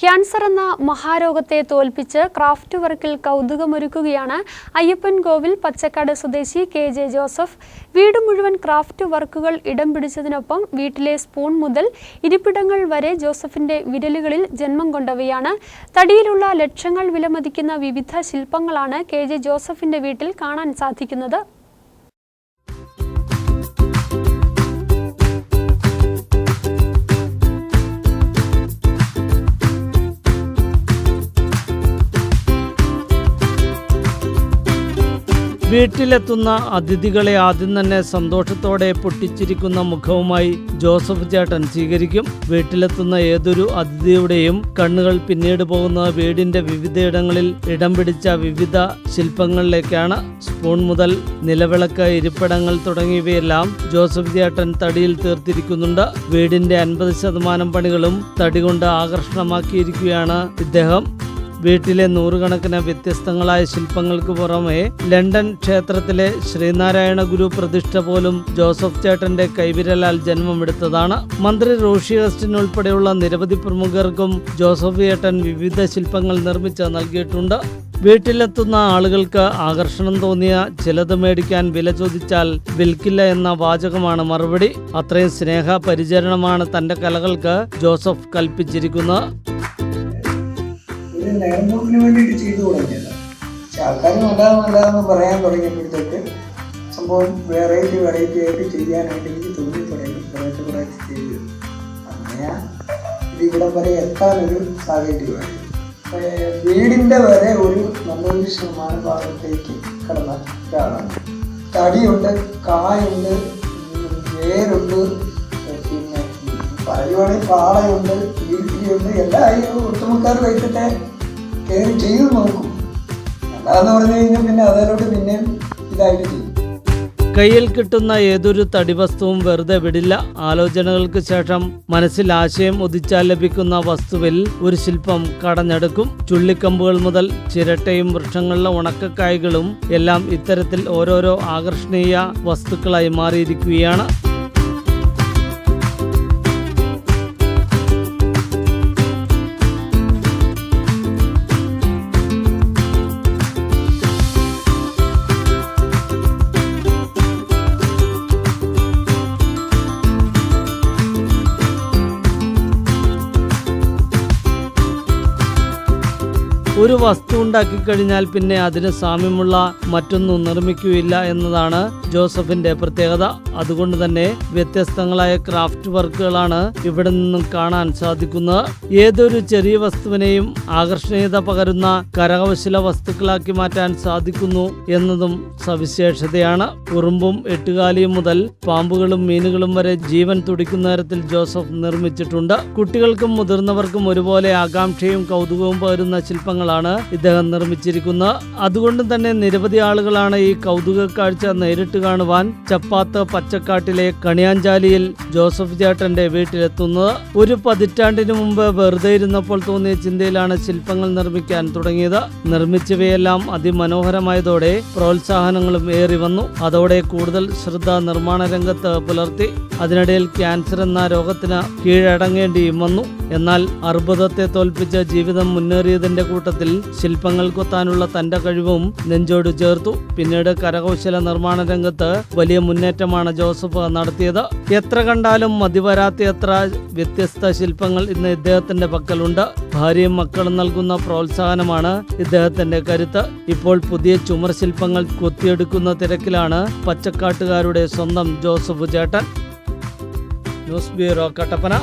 Cancer എന്ന മഹാരോഗത്തെ തോൽപ്പിച്ച് craft വർക്കിൽ കൗതുകമൊരുക്കുകയാണ് അയ്യപ്പൻ കോവിൽ പച്ചക്കാട് സ്വദേശി കെ ജെ ജോസഫ്. വീട് മുഴുവൻ ക്രാഫ്റ്റ് വർക്കുകൾ ഇടം പിടിച്ചതിനൊപ്പം വീട്ടിലെ സ്പൂൺ മുതൽ ഇരിപ്പിടങ്ങൾ വരെ ജോസഫിന്റെ വിരലുകളിൽ ജന്മം കൊണ്ടവയാണ്. തടിയിലുള്ള ലക്ഷങ്ങൾ വിലമതിക്കുന്ന വിവിധ ശില്പങ്ങളാണ് കെ ജെ ജോസഫിന്റെ വീട്ടിൽ കാണാൻ സാധിക്കുന്നത്. വീട്ടിലെത്തുന്ന അതിഥികളെ ആദ്യം തന്നെ സന്തോഷത്തോടെ പൊട്ടിച്ചിരിക്കുന്ന മുഖവുമായി ജോസഫ് ചേട്ടൻ സ്വീകരിക്കും. വീട്ടിലെത്തുന്ന ഏതൊരു അതിഥിയുടെയും കണ്ണുകൾ പിന്നീട് പോകുന്ന വീടിന്റെ വിവിധയിടങ്ങളിൽ ഇടം പിടിച്ച വിവിധ ശില്പങ്ങളിലേക്കാണ് സ്പൂൺ മുതൽ നിലവിളക്ക് ഇരിപ്പിടങ്ങൾ തുടങ്ങിയവയെല്ലാം ജോസഫ് ചേട്ടൻ തടിയിൽ തീർത്തിരിക്കുന്നുണ്ട്. വീടിന്റെ അൻപത് ശതമാനം പണികളും തടി കൊണ്ട് ആകർഷണമാക്കിയിരിക്കുകയാണ് ഇദ്ദേഹം. വീട്ടിലെ നൂറുകണക്കിന് വ്യത്യസ്തങ്ങളായ ശില്പങ്ങൾക്ക് പുറമെ ലണ്ടൻ ക്ഷേത്രത്തിലെ ശ്രീനാരായണ ഗുരു പ്രതിഷ്ഠ പോലും ജോസഫ് ചേട്ടന്റെ കൈവിരലാൽ ജന്മമെടുത്തതാണ്. മന്ത്രി റോഷി അഗസ്റ്റിൻ ഉൾപ്പെടെയുള്ള നിരവധി പ്രമുഖർക്കും ജോസഫ് ചേട്ടൻ വിവിധ ശില്പങ്ങൾ നിർമ്മിച്ച് നൽകിയിട്ടുണ്ട്. വീട്ടിലെത്തുന്ന ആളുകൾക്ക് ആകർഷണം തോന്നിയ ചിലത് മേടിക്കാൻ വില ചോദിച്ചാൽ വിൽക്കില്ല എന്ന വാചകമാണ് മറുപടി. അത്രയും സ്നേഹ പരിചരണമാണ് തന്റെ കലകൾക്ക് ജോസഫ് കൽപ്പിച്ചിരിക്കുന്നത്. ഒരു പോക്കിന് വേണ്ടിയിട്ട് ചെയ്തു തുടങ്ങിയത്. പക്ഷെ ആൾക്കാർ നല്ലത് നല്ലതെന്ന് പറയാൻ തുടങ്ങിയപ്പോഴത്തേക്ക് സംഭവം വെറൈറ്റി വെറൈറ്റി ആയിട്ട് ചെയ്യാനായിട്ട് എനിക്ക് തോന്നി തുടങ്ങി കുറേശ്ശെ കുറേശ്ശെ ചെയ്തു. അങ്ങനെ ഇവിടം വരെ എത്താനൊരു സാഹചര്യമായി വീടിന്റെ വരെ ഒരു നല്ലൊരു ശതമാനം ഭാഗത്തേക്ക് കടന്ന ഒരാളാണ്. തടിയുണ്ട് കായുണ്ട് വേരുണ്ട് പറയുവാണെങ്കിൽ പാളയുണ്ട് വീട്ടിലുണ്ട് എല്ലാ ഈ ഒട്ടുമുക്കാർ വൈകിട്ടെ കയറി ചെയ്തു നോക്കും. അല്ലാന്ന് പറഞ്ഞു കഴിഞ്ഞാൽ പിന്നെ അതിലോട്ട് പിന്നെ ഇതായിട്ട് ചെയ്യും. കയ്യിൽ കിട്ടുന്ന ഏതൊരു തടിവസ്തുവും വെറുതെ വിടില്ല. ആലോചനകൾക്ക് ശേഷം മനസ്സിൽ ആശയം ഉദിച്ചാൽ ലഭിക്കുന്ന വസ്തുവിൽ ഒരു ശില്പം കടഞ്ഞെടുക്കും. ചുള്ളിക്കമ്പുകൾ മുതൽ ചിരട്ടയും വൃക്ഷങ്ങളിലെ ഉണക്കക്കായ്കളും എല്ലാം ഇത്തരത്തിൽ ഓരോരോ ആകർഷണീയ വസ്തുക്കളായി മാറിയിരിക്കുകയാണ്. ഒരു വസ്തു ഉണ്ടാക്കി കഴിഞ്ഞാൽ പിന്നെ അതിന് സാമ്യമുള്ള മറ്റൊന്നും നിർമ്മിക്കുകയില്ല എന്നതാണ് ജോസഫിന്റെ പ്രത്യേകത. അതുകൊണ്ട് തന്നെ വ്യത്യസ്തങ്ങളായ ക്രാഫ്റ്റ് വർക്കുകളാണ് ഇവിടെ നിന്നും കാണാൻ സാധിക്കുന്നത്. ഏതൊരു ചെറിയ വസ്തുവിനെയും ആകർഷണീയത പകരുന്ന കരകൗശല വസ്തുക്കളാക്കി മാറ്റാൻ സാധിക്കുന്നു എന്നതും സവിശേഷതയാണ്. ഉറുമ്പും എട്ടുകാലിയും മുതൽ പാമ്പുകളും മീനുകളും വരെ ജീവൻ തുടിക്കുന്ന തരത്തിൽ ജോസഫ് നിർമ്മിച്ചിട്ടുണ്ട്. കുട്ടികൾക്കും മുതിർന്നവർക്കും ഒരുപോലെ ആകാംക്ഷയും കൗതുകവും പകരുന്ന ശില്പങ്ങളാണ് ഇദ്ദേഹം നിർമ്മിച്ചിരിക്കുന്നത് അതുകൊണ്ട് തന്നെ നിരവധി ആളുകളാണ് ഈ കൗതുക കാഴ്ച നേരിട്ട് കാണുവാൻ ചപ്പാത്ത് പച്ചക്കാട്ടിലെ കണിയാഞ്ചാലിയിൽ ജോസഫ് ചേട്ടന്റെ വീട്ടിലെത്തുന്നത്. ഒരു പതിറ്റാണ്ടിനു മുമ്പ് വെറുതെ ഇരുന്നപ്പോൾ തോന്നിയ ചിന്തയിലാണ് ശില്പങ്ങൾ നിർമ്മിക്കാൻ തുടങ്ങിയത്. നിർമ്മിച്ചവയെല്ലാം അതിമനോഹരമായതോടെ പ്രോത്സാഹനങ്ങളും ഏറി വന്നു. അതോടെ കൂടുതൽ ശ്രദ്ധ നിർമ്മാണ രംഗത്ത് പുലർത്തി. അതിനിടയിൽ ക്യാൻസർ എന്ന രോഗത്തിന് കീഴടങ്ങേണ്ടിയും വന്നു. എന്നാൽ അർബുദത്തെ തോൽപ്പിച്ച് ജീവിതം മുന്നേറിയതിന്റെ കൂട്ടത്തിൽ ശില്പങ്ങൾ കൊത്താനുള്ള തന്റെ കഴിവും നെഞ്ചോട് ചേർത്തു. പിന്നീട് കരകൗശല നിർമ്മാണ രംഗത്ത് വലിയ മുന്നേറ്റമാണ് ജോസഫ് നടത്തിയത്. എത്ര കണ്ടാലും മതിവരാത്തയത്ര വ്യത്യസ്ത ശില്പങ്ങൾ ഇന്ന് ഇദ്ദേഹത്തിന്റെ പക്കലുണ്ട്. ഭാര്യയും മക്കളും നൽകുന്ന പ്രോത്സാഹനമാണ് ഇദ്ദേഹത്തിന്റെ കരുത്ത്. ഇപ്പോൾ പുതിയ ചുമർ ശില്പങ്ങൾ കൊത്തിയെടുക്കുന്ന തിരക്കിലാണ് പച്ചക്കാട്ടുകാരുടെ സ്വന്തം ജോസഫ് ചേട്ടൻ. News bureau Kattappana.